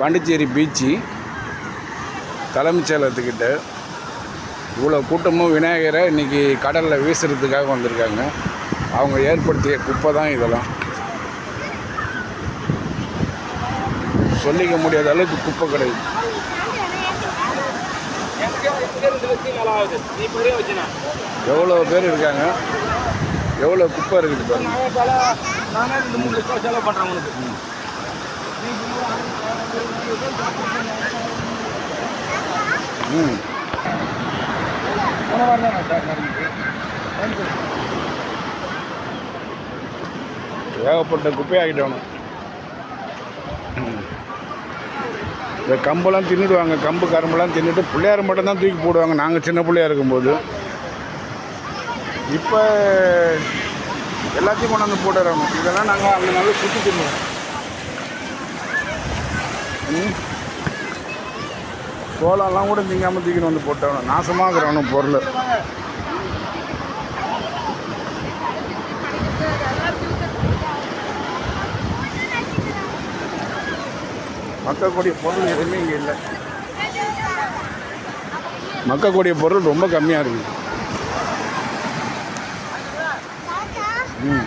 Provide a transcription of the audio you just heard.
Pondicherry beach தலைமைச் செயலகத்துக்கிட்ட இவ்வளோ கூட்டமும் விநாயகரை இன்றைக்கி கடலில் வீசுறதுக்காக வந்திருக்காங்க. அவங்க ஏற்படுத்திய குப்பை தான் இதெல்லாம். சொல்லிக்க முடியாத அளவுக்கு குப்பை கிடையாது எவ்வளோ பேர் இருக்காங்க? எவ்வளோ குப்பை இருக்குது பாருங்க. ம். ஏகப்பட்ட குப்பையாகிட்டோம் இந்த கம்பெல்லாம் தின்னுடுவாங்க. கம்பு கரும்பெல்லாம் தின்னுட்டு பிள்ளையார் மட்டும் தான் தூக்கி போடுவாங்க. நாங்கள் சின்ன பிள்ளையா இருக்கும்போது. இப்போ எல்லாத்தையும் கொண்டாந்து போட்டுறாங்க இதெல்லாம் நாங்கள் அங்கே நல்லா சுற்றி தின்னுவோம். சோளம்லாம் கூட திங்காமல் தூக்கின்னு வந்து போட்டவனும் நாசமாகிறவனும் பொருள். மக்கக்கூடிய பொருள் எதுவுமே இங்கே இல்லை. மக்கக்கூடிய பொருள் ரொம்ப கம்மியாக இருக்குது ம்.